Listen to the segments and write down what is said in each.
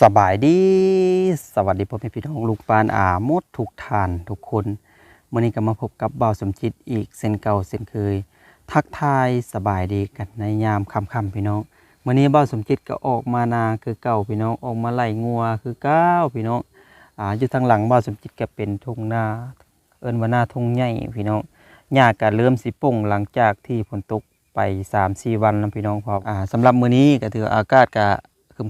สบายดี สวัสดีพ่อแม่พี่น้องลูกปานอามดทุกท่านทุกคนมื่อนี้ก็มาพบกับบ่าวสมจิตอีกเส้นเก่าเส้นเคย ทักทายสบายดีกันในยามค่ำๆพี่น้องมื่อนี้บ่าวสมจิตก็ออกมานาคือเก่าพี่น้องออกมาไล่งัวคือเก้าพี่น้องอ่าอยู่ทางหลังบ่าวสมจิตก็เป็นทุ่งนาเอิ้นว่านาทุ่งใหญ่พี่น้องหญ้าก็เริ่มสิป่งหลังจากที่ฝนตกไป3-4วันแล้วพี่น้องพออ่าสำหรับมื้อนี้ก็ถืออากาศก็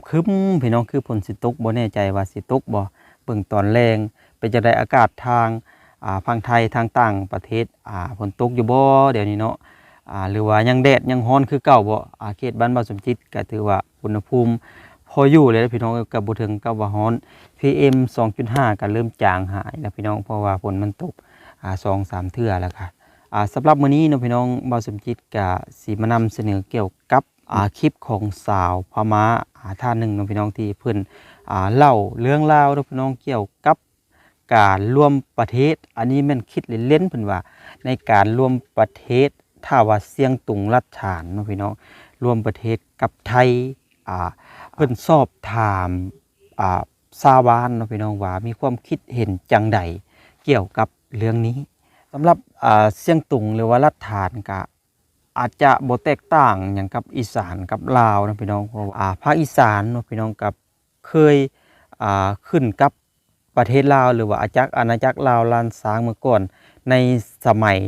คึมๆพี่น้องคือฝนสิตกบ่แน่ใจว่าสิตกบ่เบิ่งตอนแรงเป็นจังได้อากาศทางอ่าฝั่งไทยทางต่างประเทศอ่าฝนตกอยู่บ่เดี๋ยวนี้เนาะอ่าหรือว่ายังแดดยังร้อนคือเก่าบ่อาเขตบ้านบ่าวสมจิตก็ถือว่าอุณหภูมิพออยู่เลยนะพี่น้องก็บ่ถึงกับว่าร้อน PM 2.5ก็เริ่มจางหายแล้วพี่น้องเพราะว่าฝนมันตกอ่า2 3เทื่อแล้วค่ะอ่าสำหรับมื้อนี้เนาะพี่น้องบ่าวสมจิตก็สิมานำเสนอเกี่ยวกับอ่าคลิปของสาวพม่า ท่านหนึ่งเนาะพี่น้องที่เพิ่นอ่าเล่าเรื่องราวเนาะพี่น้องเกี่ยวกับการรวมประเทศ อันนี้แม่นคิดเล่นๆเพิ่อนว่า ในการรวมประเทศถ้าว่าเสียงตุงรัฐฐานเนาะพี่น้องรวมประเทศกับไทยเพิ่อนสอบถามอ่าวบ้านเนาะพี่น้องว่ามีความคิดเห็นจังใดเกี่ยวกับเรื่องนี้สำหรับเสียงตุงหรือว่ารัฐฐานก็ อาจจะบ่แตกต่างอย่างกับอีสานกับลาวนะพี่น้องเพราะว่าอ่าภาคอีสานเนาะพี่น้องกับเคยอ่าขึ้นกับประเทศลาวหรือว่าอาจักอาณาจักรลาวลานสางเมื่อก่อน ในสมัย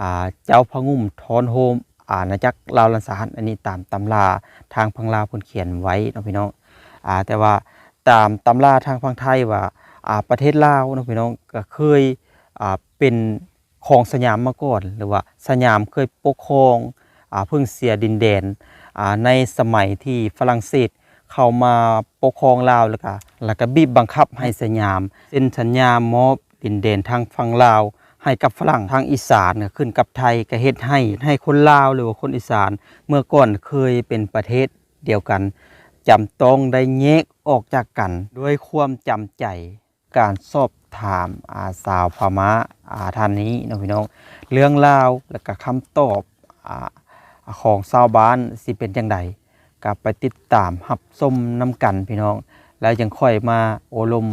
อ่าเจ้าพระงุ่มทอนโฮมอาณาจักรลาวลานสางอันนี้ตามตำราทางพังลาวเพิ่นเขียนไว้เนาะพี่น้องอ่าแต่ว่าตามตำราทางพังไทยว่าอ่าประเทศลาวเนาะพี่น้องก็เคยอ่าเป็น ของสยามมาก่อน หรือว่าสยามเคยปกครองอ่าเพิ่งเสียดินแดนอ่าในสมัยที่ฝรั่งเศสเข้ามาปกครองลาวแล้วก็แล้วก็บีบบังคับให้สยามเซ็นสัญญามอบดินแดนทางฝั่งลาวให้กับฝรั่งทางอีสานเนี่ยขึ้นกับไทยก็เฮ็ดให้ให้คนลาวหรือว่าคนอีสาน เมื่อก่อนเคยเป็นประเทศเดียวกันจำต้องได้แยกออกจากกัน ด้วยความจำใจ การสอบถามอาสาวพม่าอาท่านนี้นะพี่น้อง เรื่องราวและก็คำตอบอาของชาวบ้านสิเป็นอย่างไรก็ไปติดตามหับส้มน้ำกันพี่น้อง แล้วยังค่อยมาโอลม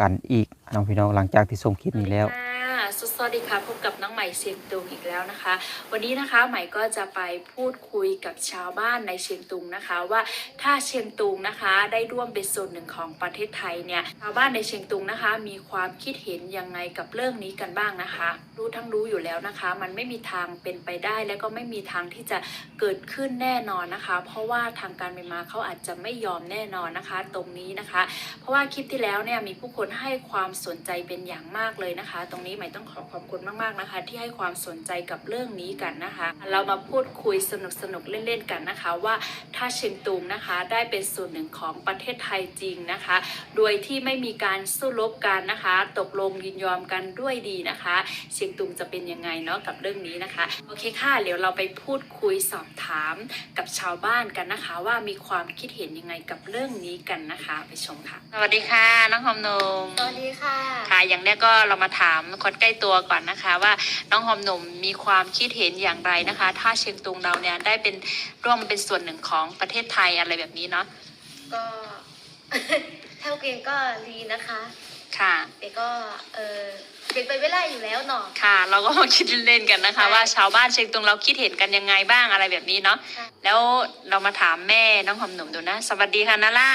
กันอีกน้องพี่น้องหลังจากที่ส่งคลิปนี้แล้ว สวัสดีค่ะพบกับน้องใหม่เชียงตุงอีกแล้วนะคะ วันนี้นะคะใหม่ก็จะไปพูดคุยกับชาวบ้านในเชียงตุงนะคะ ว่าถ้าเชียงตุงนะคะได้ร่วมเป็นส่วนหนึ่งของประเทศไทยเนี่ยชาวบ้านในเชียงตุงนะคะ มีความคิดเห็นยังไงกับเรื่องนี้กันบ้างนะคะ รู้ทั้งรู้อยู่แล้วนะคะ มันไม่มีทางเป็นไปได้ และก็ไม่มีทางที่จะเกิดขึ้นแน่นอนนะคะ เพราะว่าทางการเมียนมาเขาอาจจะไม่ยอมแน่นอนนะคะ ตรงนี้นะคะ เพราะว่าคลิปที่แล้วเนี่ยมีผู้คนให้ความสนใจเป็นอย่างมากเลยนะคะ ตรงนี้ใหม่ต้องขอขอบคุณมากๆนะคะ ที่ให้ความสนใจกับเรื่องนี้กันนะคะ เรามาพูดคุยสนุกๆเล่นๆกันนะคะ ว่าถ้าเชียงตุงนะคะได้เป็นส่วนหนึ่งของประเทศไทยจริงนะคะ โดยที่ไม่มีการสู้รบกันนะคะ ตกลงยินยอมกันด้วยดีนะคะ เชียงตุงจะเป็นยังไงเนาะกับเรื่องนี้นะคะโอเคค่ะเดี๋ยวเราไปพูดคุยสอบถามกับชาวบ้านกันนะคะ ว่ามีความคิดเห็นยังไงกับเรื่องนี้กันนะคะ ไปชมค่ะ สวัสดีค่ะน้องหอมนมสวัสดีค่ะ ค่ะอย่างแรกก็เรามาถามคนใกล้ตัวก่อนนะคะ ว่าน้องหอมหนุ่มมีความคิดเห็นอย่างไรนะคะ ถ้าเชียงตุงเราเนี่ยได้เป็นร่วมเป็นส่วนหนึ่งของประเทศไทยอะไรแบบนี้เนาะก็เท่าเกณฑ์ก็ดีนะคะ ค่ะแต่ก็เออเป็นไปไม่ได้อยู่แล้วเนาะค่ะ เราก็มาคิดเล่นๆกันนะคะใช่ว่าชาวบ้านเชียงตุงเราคิดเห็นกันยังไงบ้างอะไรแบบนี้เนาะค่ะแล้วเรามาถามแม่น้องหอมหนุ่มดูนะ สวัสดีค่ะนาล่า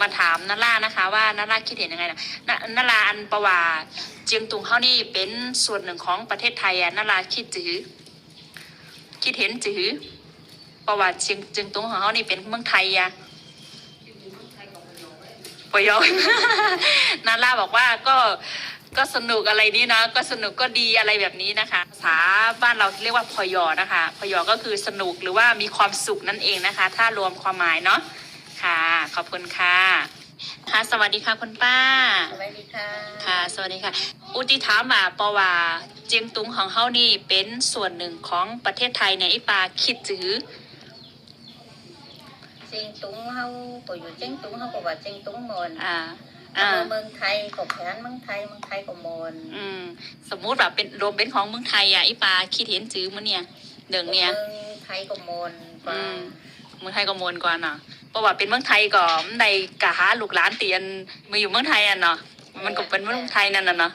มาถามนาล่านะคะ ว่านาล่าคิดเห็นยังไงนะนานาล่าอันประวาเจียงตุงเขานี่เป็นส่วนหนึ่งของประเทศไทยอะนาลาคิดจือคิดเห็นจือประว่าเจียงเจียงตุงของเขานี่เป็นเมืองไทยอะปยอยนาล่าบอกว่าก็ก็สนุกอะไรนี้นะก็สนุกก็ดีอะไรแบบนี้นะคะ ภาษาบ้านเราเรียกว่าพยอนะคะพยอก็คือสนุกหรือว่ามีความสุขนั่นเองนะคะ ถ้ารวมความหมายเนาะ ค่ะ ขอบคุณค่ะ ค่ะ สวัสดีค่ะคุณป้า สวัสดีค่ะ ค่ะ สวัสดีค่ะ อุติถามว่าปะว่าเจียงตุงของเฮานี่เป็นส่วนหนึ่งของประเทศไทยเนี่ยไอ้ปาคิดจือเชียงตุงเขาก็อยู่เชียงตุงเขาก็ว่าเชียงตุงหมอนอ่าอำอ่าเภอเมืองไทยก็แผนเมืองไทยเมืองไทยก็หมอนอืมสมมุติแบบเป็นรวมเป็นของเมืองไทยอะไอ้ปาคิดเห็นจือมั้เนี่ยเดิงเนี่ยเมืองไทยก็หมอนกว่าอืมเมืองไทยก็มวนกว่าน่ะป ราะว่าเป็นเมืองไทยก็ในกะหาลูกหลานเตียนมาอยู่เมืองไทยอะเนาะมันก็เป็นเมืองไทยนั่นน่ะเนาะ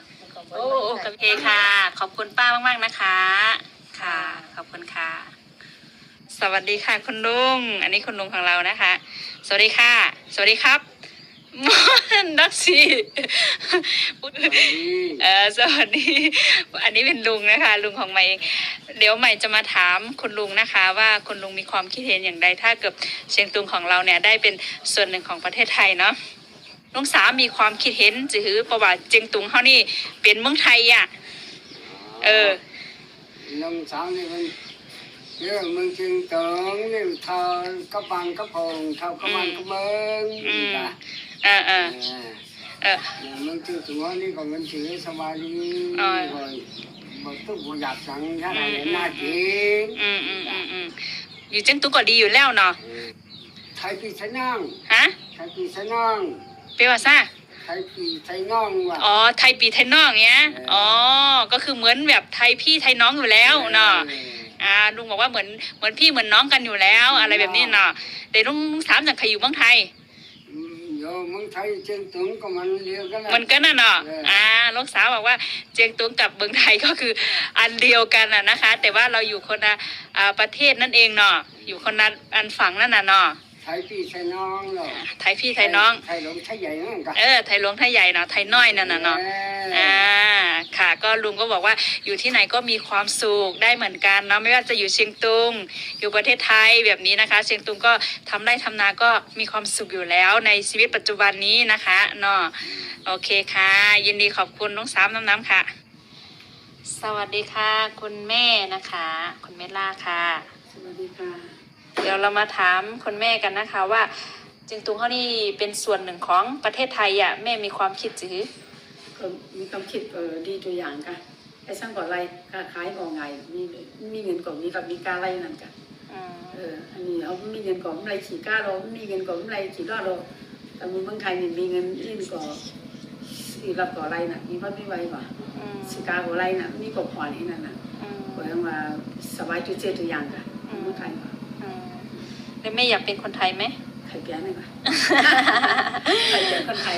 โอ้โอเคค่ะ ขอบคุณป้ามากๆนะคะ ค่ะ ขอบคุณค่ะ สวัสดีค่ะคุณลุง อันนี้คุณลุงของเรานะคะ สวัสดีค่ะ สวัสดีครับ นดักซีเออสวัสดี อันนี้เป็นลุงนะคะ ลุงของใหม่เอง เดี๋ยวใหม่จะมาถามคุณลุงนะคะ ว่าคุณลุงมีความคิดเห็นอย่างไรถ้าเกิดเชียงตุงของเราเนี่ยได้เป็นส่วนหนึ่งของประเทศไทยเนาะลุงสามีความคิดเห็นจือประวัติเชียงตุงเขานี่เป็นเมืองไทยอะเออ nông sản thì mình chứ mình chuyên tưởng thì thờ có bằng có hồn thâu có bằng có mơn Ừ. cả เออ เออเออ mình chưa tụi nó đi còn mình chửi sao mà đi Ờ. rồi mà tức bộ giặt sẵn thế này Ừ, để ừ, na ừ. chuyện อืมอืมอืมอืมอยู่เชียงตุงก็ดีอยู่แล้วเนาะ thay kỳ thái nang ฮะ thay kỳ thái nang เปลว่าซ่า thay kỳ thái nang mà อ๋อไทยปีไทยน้องเนี้ยเอออ๋อก็คือเหมือนแบบไทยพี่ไทยน้องอยู่แล้วเนาะ Ừ. อ่าลุงบอกว่าเหมือนเหมือนพี่เหมือนน้องกันอยู่แล้ว อะไรแบบนี้เนาะเดี๋ยวลุงถามจากใครอยู่เมืองไทย Ừ, rồi mình thấy trên tướng của mình liều cái มัน này ก็นั่นเนาะเอออ่อ่าลูกสาวบอกว่าเจียงตุงกับเมืองไทยก็คืออันเดียวกันอะนะคะ แต่ว่าเราอยู่คนละอ่าประเทศนั่นเองเนาะอยู่คนละอันฝั่งนั่นน่ะเนาะ thay kỳ thái nang rồi ไทยพี่ไทยน้อง thay lũng thay vậy nữa cả เออไทยหลวงไทยใหญ่เนาะไทยน้อยนั่นน่ะเนาะอ่าค่ะก็ลุงก็บอกว่าอยู่ที่ไหนก็มีความสุขได้เหมือนกันเนาะไม่ว่าจะอยู่เชียงตุง อยู่ประเทศไทยแบบนี้นะคะ เชียงตุงก็ทำไร่ทำนาก็มีความสุขอยู่แล้วในชีวิตปัจจุบันนี้นะคะเนาะโอเคค่ะ ยินดีขอบคุณน้องสามน้ำน้ำค่ะ สวัสดีค่ะ คุณแม่นะคะ คุณแม่ล่าค่ะ สวัสดีค่ะ เดี๋ยวเรามาถามคุณแม่กันนะคะว่าเชียงตุงเขานี่เป็นส่วนหนึ่งของประเทศไทยอะแม่มีความคิดจือก็มีความคิดเออดีตัวอย่างค่ะไอ้ช่างก่อไรค้าขายก่อไงมีมีเงินก่อมีกับมีกาไรนั่นค่ะอืมเอออันนี้เอามีเงินก่อไรขี่ก้าเรามีเงินก่อไรขี่รอดเราแต่เมืองไทยนี่มีเงินยื่นก่ออีรับก่อไรน่ะ มีพ่อมีไว้ป่ะอืมสิกาก่อไรน่ะมีกบผ่อนนี่นั่นน่ะอืมก็ยังว่าสบายจุดเจตัวอย่างค่ะเมืองไทยป่ะ อืมแล้วแม่อยากเป็นคนไทยไหมไข่เปียกนี่ป่ะไข่เปียกคนไทย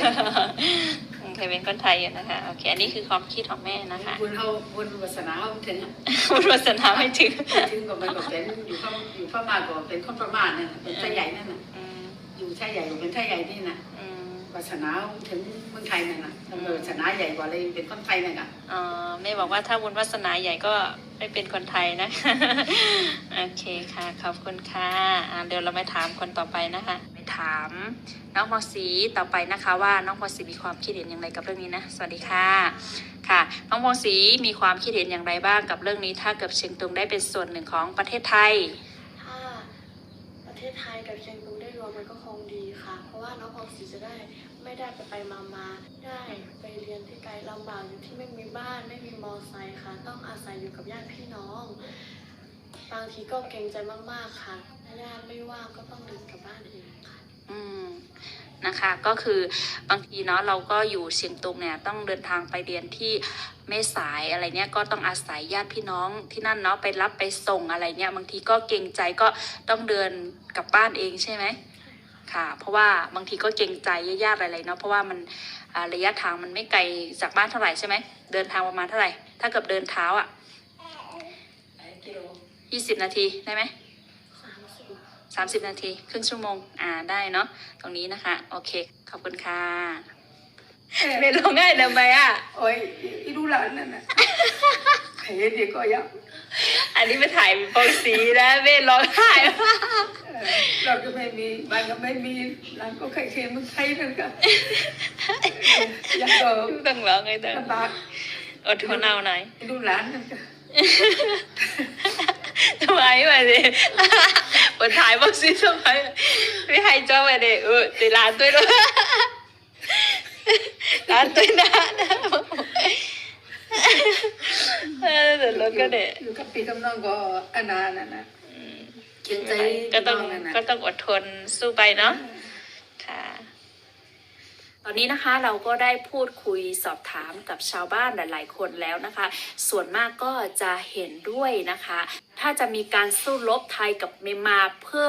อืมเคยเป็นคนไทยอยู่นะคะโอเคอันนี้คือความคิดของแม่นะคะบุญเขาบุญวาสนาเขาถึงอะพูดวาสนาไม่ถึงถึงก็มันก็เป็นอยู่พม่าอยู่พม่าก็เป็นคนพม่าเนี่ยเป็นไทยใหญ่นั่นน่ะอืมอยู่ไทยใหญ่ก็เป็นไทยใหญ่นี่น่ะอืมวาสนาถึงเมืองไทยนั่นน่ะแต่วาสนาใหญ่กว่าเลยเป็นคนไทยนั่นน่ะอ๋อแม่บอกว่าถ้าบุญวาสนาใหญ่ก็ไม่เป็นคนไทยนะ โอเคค่ะ ขอบคุณค่ะอ่าเดี๋ยวเรามาถามคนต่อไปนะคะไปถามน้องพอสีต่อไปนะคะ ว่าน้องพอสีมีความคิดเห็นอย่างไรกับเรื่องนี้นะ สวัสดีค่ะ ค่ะ น้องพอสีมีความคิดเห็นอย่างไรบ้างกับเรื่องนี้ ถ้าเกิดเชียงตุงได้เป็นส่วนหนึ่งของประเทศไทย ถ้าประเทศไทยกับเชียงตุงได้รวมมันก็คงดีค่ะ เพราะว่าน้องออสีจะได้ ไม่ได้ไปไปมามาได้ไปเรียนที่ไกลลำบากอยู่ที่ไม่มีบ้านไม่มีมอไซค์ค่ะ ต้องอาศัยอยู่กับญาติพี่น้อง บางทีก็เกรงใจมากๆค่ะญาติไม่ว่างก็ต้องเดินกลับบ้านเองค่ะ อืมนะคะก็คือบางทีเนาะเราก็อยู่เชียงตุงเนี่ยต้องเดินทางไปเรียนที่แม่สายอะไรเนี่ยก็ต้องอาศัยญาติพี่น้องที่นั่นเนาะไปรับไปส่งอะไรเนี่ยบางทีก็เกรงใจก็ต้องเดินกลับบ้านเองใช่ไหม ค่ะ เพราะว่าบางทีก็เกรงใจญาติๆอะไรเนาะเพราะว่ามันอ่าระยะทางมันไม่ไกลจากบ้านเท่าไหร่ใช่ไหมเดินทางประมาณเท่าไหร่ ถ้าเกิดเดินเท้าอะกิโลยี่สิบนาทีได้ไหมสามสิบสามสิบนาที ครึ่งชั่วโมง อ่าได้เนาะตรงนี้นะคะ โอเค ขอบคุณค่ะไม่ร้องง่ายทำไมอะโอ้ยอีดูหลานนั่นน่ะเห็นเด็กก็ยังอันนี้ไปถ่ายโปรสีนะเม่ร้องไห้ เราก็ไม่มีบ้านก็ไม่มีหลานก็ใครเคยเมืองไทยนั่นก็ยังก็ต้องร้องไงเด้อลำบากอดทนเอาหน่อยอีดูหลานนั่นก็ทำไมมาดิบนถ่ายโปรสีทำไมไม่ให้จ้ามาดิเออตีร้านด้วยด้วยร้านด้วยนะเออเดี๋ยวรถก็เด็อยู่กับพี่กับน้องก็อนานั่นน่ะเกรงใจก็ต้องพี่น้นั่นน่ะก็ต้องอดทนสู้ไปเนาะค่ะตอนนี้นะคะเราก็ได้พูดคุยสอบถามกับชาวบ้านหลาย ๆ คนแล้วนะคะ ส่วนมากก็จะเห็นด้วยนะคะ ถ้าจะมีการสู้รบไทยกับเมียนมาเพื่อ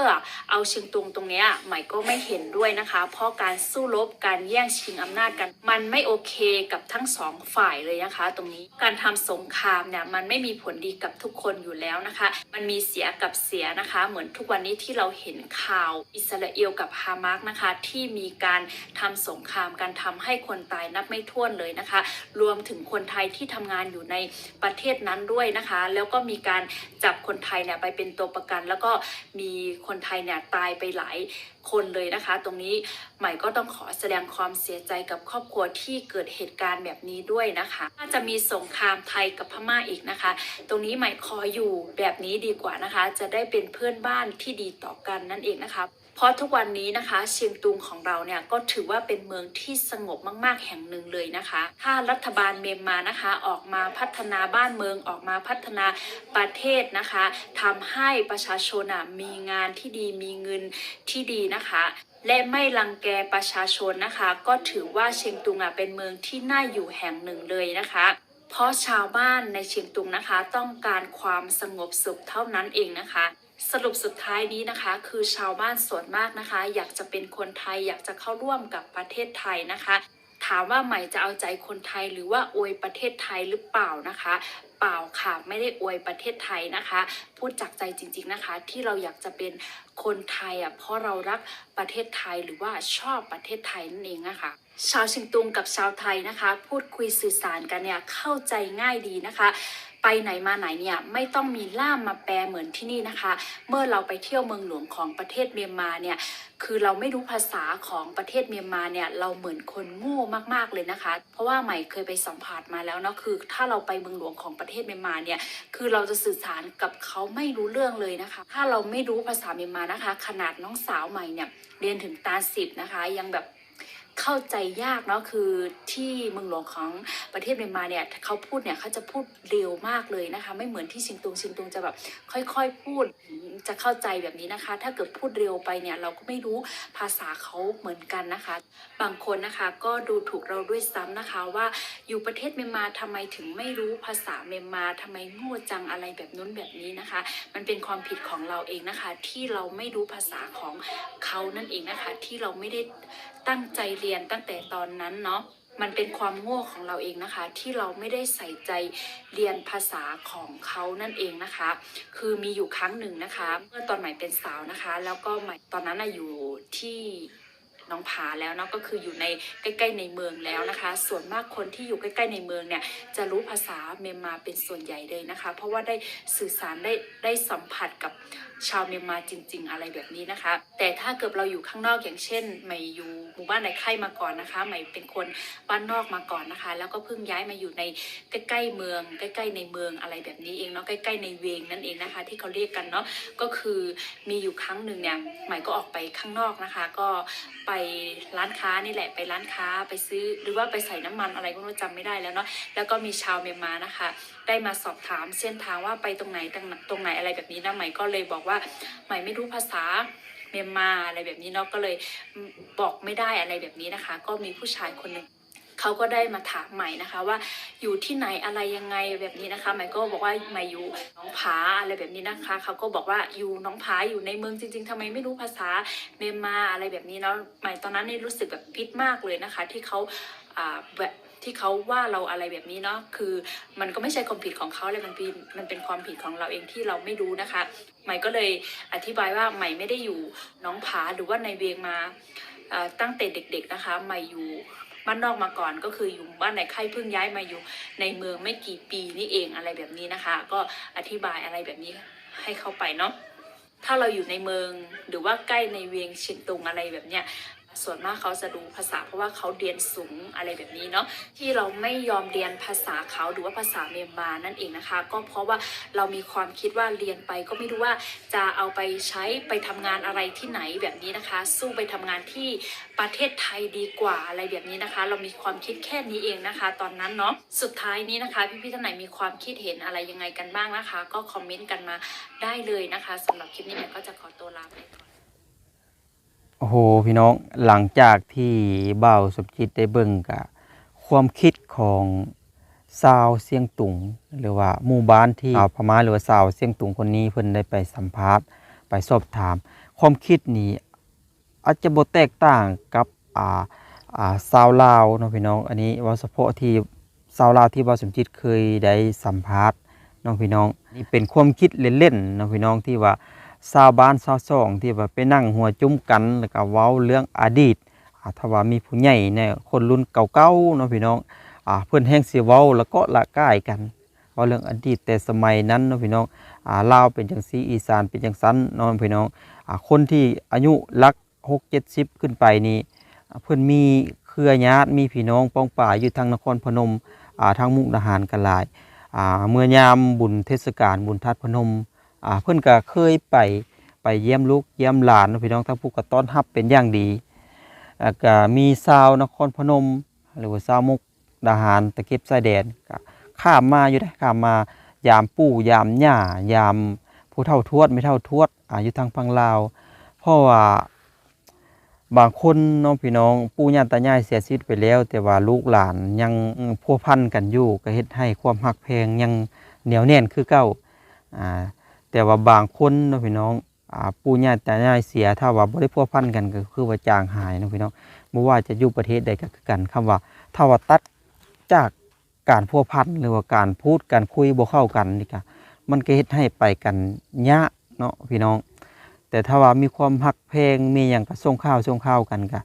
เอาเชียงตุงตรงเนี้ยใหม่ก็ไม่เห็นด้วยนะคะ เพราะการสู้รบการแย่งชิงอำนาจกัน มันไม่โอเคกับทั้งสองฝ่ายเลยนะคะ ตรงนี้การทำสงครามเนี่ยมันไม่มีผลดีกับทุกคนอยู่แล้วนะคะ มันมีเสียกับเสียนะคะ เหมือนทุกวันนี้ที่เราเห็นข่าวอิสราเอลกับฮามาสนะคะ ที่มีการทำสงครามการทำให้คนตายนับไม่ถ้วนเลยนะคะ รวมถึงคนไทยที่ทำงานอยู่ในประเทศนั้นด้วยนะคะ แล้วก็มีการจับคนไทยเนี่ยไปเป็นตัวประกัน แล้วก็มีคนไทยเนี่ยตายไปหลายคนเลยนะคะ ตรงนี้ใหม่ก็ต้องขอแสดงความเสียใจกับครอบครัวที่เกิดเหตุการณ์แบบนี้ด้วยนะคะน่าจะมีสงครามไทยกับพม่าอีกนะคะ ตรงนี้ใหม่ขออยู่แบบนี้ดีกว่านะคะ จะได้เป็นเพื่อนบ้านที่ดีต่อกันนั่นเองนะคะ เพราะทุกวันนี้นะคะเชียงตุงของเราเนี่ยก็ถือว่าเป็นเมืองที่สงบมากๆแห่งหนึ่งเลยนะคะ ถ้ารัฐบาลเมียนมานะคะออกมาพัฒนาบ้านเมืองออกมาพัฒนาประเทศนะคะทำให้ประชาชนมีงานที่ดีมีเงินที่ดีนะคะและไม่รังแกประชาชนนะคะ ก็ถือว่าเชียงตุงอะเป็นเมืองที่น่าอยู่แห่งหนึ่งเลยนะคะ เพราะชาวบ้านในเชียงตุงนะคะ ต้องการความสงบสุขเท่านั้นเองนะคะ สรุปสุดท้ายนี้นะคะ คือชาวบ้านส่วนมากนะคะ อยากจะเป็นคนไทยอยากจะเข้าร่วมกับประเทศไทยนะคะ ถามว่าใหม่จะเอาใจคนไทยหรือว่าอวยประเทศไทยหรือเปล่านะคะเปล่าค่ะไม่ได้อวยประเทศไทยนะคะ พูดจากใจจริง ๆนะคะ ที่เราอยากจะเป็นคนไทยอะเพราะเรารักประเทศไทยหรือว่าชอบประเทศไทยนั่นเองนะคะชาวเชียงตุงกับชาวไทยนะคะ พูดคุยสื่อสารกันเนี่ยเข้าใจง่ายดีนะคะ ไปไหนมาไหนเนี่ยไม่ต้องมีล่ามมาแปลเหมือนที่นี่นะคะ เมื่อเราไปเที่ยวเมืองหลวงของประเทศเมียนมาเนี่ยคือเราไม่รู้ภาษาของประเทศเมียนมาเนี่ยเราเหมือนคนโง่มากๆเลยนะคะ เพราะว่าใหม่เคยไปสัมผัสมาแล้วเนาะคือ ถ้าเราไปเมืองหลวงของประเทศเมียนมาเนี่ยคือเราจะสื่อสารกับเขาไม่รู้เรื่องเลยนะคะ ถ้าเราไม่รู้ภาษาเมียนมานะคะ ขนาดน้องสาวใหม่เนี่ยเรียนถึงตาสิบนะคะ ยังแบบ เข้าใจยากเนาะคือที่เมืองหลวงของประเทศเมียนมาเนี่ยเขาพูดเนี่ยเขาจะพูดเร็วมากเลยนะคะ ไม่เหมือนที่ชียงตุงชียงตุงจะแบบค่อยๆพูดจะเข้าใจแบบนี้นะคะ ถ้าเกิดพูดเร็วไปเนี่ยเราก็ไม่รู้ภาษาเขาเหมือนกันนะคะ บางคนนะคะก็ดูถูกเราด้วยซ้ำนะคะว่าอยู่ประเทศเมียนมาทำไมถึงไม่รู้ภาษาเมียนมาทำไมโง่จังอะไรแบบนู้นแบบนี้นะคะ มันเป็นความผิดของเราเองนะคะ ที่เราไม่รู้ภาษาของเขานั่นเองนะคะ ที่เราไม่ได้ ตั้งใจเรียนตั้งแต่ตอนนั้นเนาะมันเป็นความโง่ของเราเองนะคะ ที่เราไม่ได้ใส่ใจเรียนภาษาของเขานั่นเองนะคะ คือมีอยู่ครั้งหนึ่งนะคะ เมื่อตอนใหม่เป็นสาวนะคะ แล้วก็ใหม่ตอนนั้นอยู่ที่น้องผาแล้วเนาะก็คืออยู่ในใกล้ ๆ ในเมืองแล้วนะคะ ส่วนมากคนที่อยู่ใกล้ ๆ ในเมืองเนี่ยจะรู้ภาษาเมียนมาเป็นส่วนใหญ่เลยนะคะ เพราะว่าได้สื่อสารได้ได้สัมผัสกับชาวเมียนมาจริง ๆ อะไรแบบนี้นะคะ แต่ถ้าเกิดเราอยู่ข้างนอกอย่างเช่นใหม่อยู่หมู่บ้านในไข่มาก่อนนะคะใหม่เป็นคนบ้านนอกมาก่อนนะคะ แล้วก็เพิ่งย้ายมาอยู่ในใกล้ๆเมือง ใกล้ๆในเมืองอะไรแบบนี้เองเนาะใกล้ๆในเวงนั่นเองนะคะ ที่เขาเรียกกันเนาะก็คือมีอยู่ครั้งหนึ่งเนี่ยใหม่ก็ออกไปข้างนอกนะคะ ก็ไปร้านค้านี่แหละไปร้านค้าไปซื้อหรือว่าไปใส่น้ำมันอะไรก็ไม่จำไม่ได้แล้วเนาะแล้วก็มีชาวเมียนมานะคะ ได้มาสอบถามเส้นทางว่าไปตรงไหนตรงไหนอะไรแบบนี้นะใหม่ก็เลยบอกว่าใหม่ไม่รู้ภาษาเมียนมาอะไรแบบนี้เนาะก็เลยบอกไม่ได้อะไรแบบนี้นะคะ ก็มีผู้ชายคนหนึ่งเขาก็ได้มาถามใหม่นะคะว่าอยู่ที่ไหนอะไรยังไงแบบนี้นะคะใหม่ก็บอกว่าใหม่อยู่น้องผาอะไรแบบนี้นะคะเขาก็บอกว่าอยู่น้องผาอยู่ในเมืองจริง ๆทำไมไม่รู้ภาษาเมียนมาอะไรแบบนี้เนาะใหม่ตอนนั้นนี่รู้สึกแบบพิษมากเลยนะคะ ที่เขาอ่าแบบที่เขาว่าเราอะไรแบบนี้เนาะคือมันก็ไม่ใช่ความผิดของเขาเลยมันเป็นมันเป็นความผิดของเราเองที่เราไม่รู้นะคะ ใหม่ก็เลยอธิบายว่าใหม่ไม่ได้อยู่น้องผาหรือว่าในเวียงมาตั้งแต่เด็กๆนะคะใหม่อยู่บ้านนอกมาก่อนก็คืออยู่บ้านในค่ายเพิ่งย้ายมาอยู่ในเมืองไม่กี่ปีนี่เองอะไรแบบนี้นะคะ ก็อธิบายอะไรแบบนี้ให้เข้าไปเนาะถ้าเราอยู่ในเมืองหรือว่าใกล้ในเวียงเชียงตุงอะไรแบบเนี้ย ส่วนมากเขาจะดูภาษาเพราะว่าเขาเรียนสูงอะไรแบบนี้เนาะที่เราไม่ยอมเรียนภาษาเขาหรือว่าภาษาเมียนมานั่นเองนะคะ ก็เพราะว่าเรามีความคิดว่าเรียนไปก็ไม่รู้ว่าจะเอาไปใช้ไปทำงานอะไรที่ไหนแบบนี้นะคะ สู้ไปทำงานที่ประเทศไทยดีกว่าอะไรแบบนี้นะคะ เรามีความคิดแค่นี้เองนะคะ ตอนนั้นเนาะสุดท้ายนี้นะคะ พี่ๆท่านไหนมีความคิดเห็นอะไรยังไงกันบ้างนะคะ ก็คอมเมนต์กันมาได้เลยนะคะสำหรับคลิปนี้เนี่ยก็จะขอตัวลาไปก่อน โอ้โหพี่น้องหลังจากที่เบ่าวสมจิตได้เบิ่งกับความคิดของชาวเสียงตุงหรือว่าหมู่บ้านที่ชาวพม่าหรือว่าชาวเสียงตุงคนนี้เพิ่นได้ไปสัมภาษณ์ไปสอบถาม ความคิดนี้อาจจะบ่แตกต่างกับอ่าอ่าชาวลาวเนาะพี่น้อง อันนี้ว่าเฉพาะที่ชาวลาวที่บ่าวสมจิตเคยได้สัมภาษณ์น้องพี่น้องนี่เป็นความคิดเล่นๆเนาะพี่น้องที่ว่า ชาวบ้านชาวช่องที่ว่าไปนั่งหัวจุ้มกันแล้วก็เว้าเรื่องอดีตถ้าว่ามีผู้ใหญ่เนี่ยคนรุ่นเก่าๆเนาะพี่น้องอ่าเพื่อนแห้งเสียเว้าแล้วก็ละก้ายกันเว่าเรื่องอดีตแต่สมัยนั้นเนาะพี่น้องอ่าลาวเป็นจังซีอีสานเป็นจังซันเนาะพี่น้องอ่าคนที่อายุหลักหกเจ็ดสิบขึ้นไปนี่เพื่อนมีเครือญาติมีพี่น้องป้องป่ายอยู่ทางนครพนมอ่าทางมุกดาหารกันหลายอ่าเมื่อยามบุญเทศกาลบุญทัดพนม อ่าเพื่อนก็เคยไปไปเยี่ยมลูกเยี่ยมหลานพี่น้องทั้งผู้ก็ต้อนรับเป็นอย่างดีก็มีชาวนครพนม หรือว่าชาวมุกดาหารตะเก็บชายแดนก็ข้ามมาอยู่ได้ข้ามมายามปู่ยามย่ายามผู้เฒ่าทวดไม่เฒ่าทวดอาอยู่ทางพังลาว เพราะว่าบางคนน้องพี่น้องปู่ย่าตายายเสียชีวิตไปแล้ว แต่ว่าลูกหลานยังพัวพันกันอยู่ก็เฮ็ดให้ความหักแพงยังเหนียวแน่นคือเก่าอ่า แต่ว่าบางคนเน้องพี่น้องอ่าปู่ย่าตายายเสียถ้าว่าบ่ได้พัวพันกันก็คือว่าจางหายเน้องพี่น้องบ่ว่าจะอยู่ประเทศใดก็คือกันคำว่าถ้าว่าตัดจากการพัวพันหรือว่าการพูดการคุยบ่เข้ากันนี่ก็มันก็เฮ็ดให้ไปกันยะเนาะพี่น้อง แต่ถ้าว่ามีความหักเพลงมีอย่างก็ส่งข้าวส่งข้าวกันก็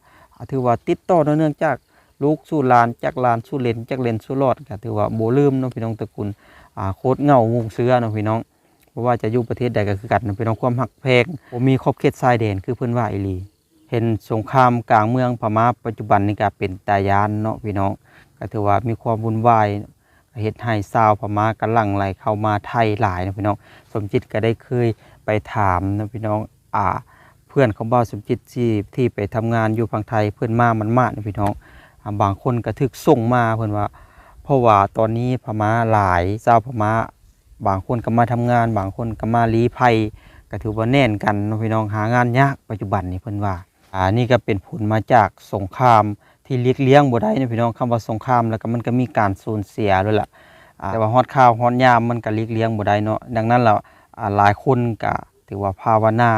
ถือว่าติดต่อเนื่องจากลูกสู่หลานจากหลานสู่เลนจากเลนสู่รอดก็ถือว่าโบลืมเนาะพี่น้องตระกูลโคตรเงามุงเสือเนาะพี่น้อง ราะว่าจะอยู่ประเทศใดก็คือกันเนาะพี่น้องความหักเพลงบ่มีขอบเขตชายแดนคือเพิ่อนว่าอีหลีเห็นสงครามกลางเมืองพม่าปัจจุบันนี่ก็เป็นตายานเนาะพี่น้องก็ถือว่ามีความวุ่นวายเฮ็ดให้ชาวพม่ากำลังไหลเข้ามาไทยหลายนะพี่น้องสมจิตก็ได้เคยไปถามนะพี่น้องอ่าเพื่อนของบ่าวสมจิตที่ที่ไปทำงานอยู่ฝั่งไทยเพื่อนมามันมานะพี่น้องบางคนก็ถึกส่งมาเพื่อนว่า เพราะว่าตอนนี้พม่าหลายชาวพม่า บางคนก็มาทำงาน บางคนก็มาลี้ภัยก็ถือว่าแน่นกันพี่น้องหางานยากปัจจุบันนี้เพิ่นว่าอ่านี่ก็เป็นผลมาจากสงครามที่เลี้ยกเลี้ยงบ่ได้นะพี่น้องคำว่าสงครามแล้วก็มันก็มีการสูญเสียด้วยล่ะอ่าแต่ว่าฮอดข้าวฮอดยามมันก็เลียกเลี้ยงบ่ได้เนาะดังนั้นแล้วอ่าหลายคนก็ถือว่าภาวนา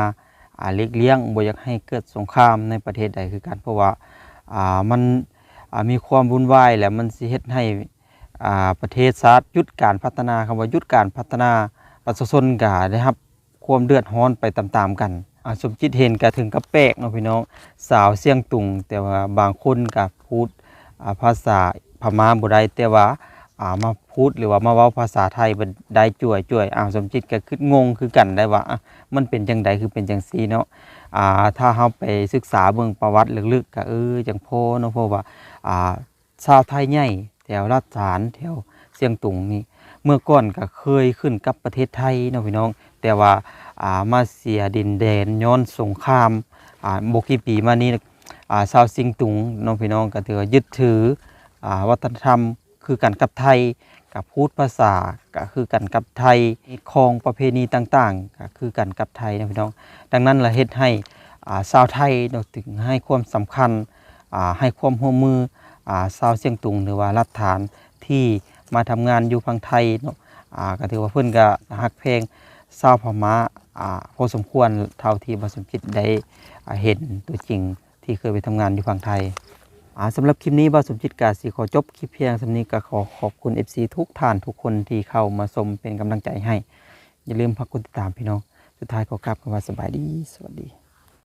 เลี้ยกเลี้ยงบ่อยากให้เกิดสงครามในประเทศใดคือกันเพราะว่ามันมีความวุ่นวายและมันสิเฮ็ดให้ ประเทศชาติยุดการพัฒนาคำว่ายุดการพัฒนาประชาชนก็ได้รับความเดือดร้อนไปตามๆกันสมจิตเห็นก็ถึงกับแปลกเนาะพี่น้องสาวเสียงตุงแต่ว่าบางคนก็พูดภาษาพม่าบ่ได้แต่ว่ามาพูดหรือว่ามาเว้าภาษาไทยบ่ได้จ่วยจ่วยอ้าวสมจิตก็คืองงคือกันได้ว่ามันเป็นจังใดคือเป็นจังซี่เนาะอ่าถ้าเฮาไปศึกษาเบิ่งประวัติลึกๆก็เออจังโพเนาะเพราะว่าอ่าชาวไทยใหญ่แถวรัฐฐานแถวเสียงตุงนี่เมื่อก่อนก็เคยขึ้นกับประเทศไทยนะพี่น้อง แต่ว่าอ่ามาเสียดินแดนย้อนสงครามอ่าบกี่ปีมานี้อ่าชาวเสิงตุงน้องพี่น้องก็ถือว่ายึดถืออ่าวัฒนธรรมคือกันกับไทยกับพูดภาษาก็คือกันกับไทยคองประเพณีต่างๆก็คือกันกับไทยนะพี่น้อง ดังนั้นละเฮ็ดให้อ่าชาวไทยเนาถึงให้ความสำคัญอ่าให้ความร่วมมือ ชาวเสียงตุงหรือว่ารัฐฐานที่มาทำงานอยู่พังไทยเนาะอ่าก็ถือว่าเพิ่อนก็ฮักเพลงชาวพม่าอาพอสมควรเท่าที่บสมจิตได้เห็นตัวจริงที่เคยไปทำงานอยู่ฝั่งไทยอาสำหรับคลิปนี้บาสมจิตกาสีขอจบคลิปเพียงสำนี้ก็ขอขอบคุณ FC ทุกท่านทุกคนที่เข้ามาชมเป็นกำลังใจให้ อย่าลืมพักกดติดตามพี่น้อง สุดท้ายก็กลับคำว่าสบายดี สวัสดี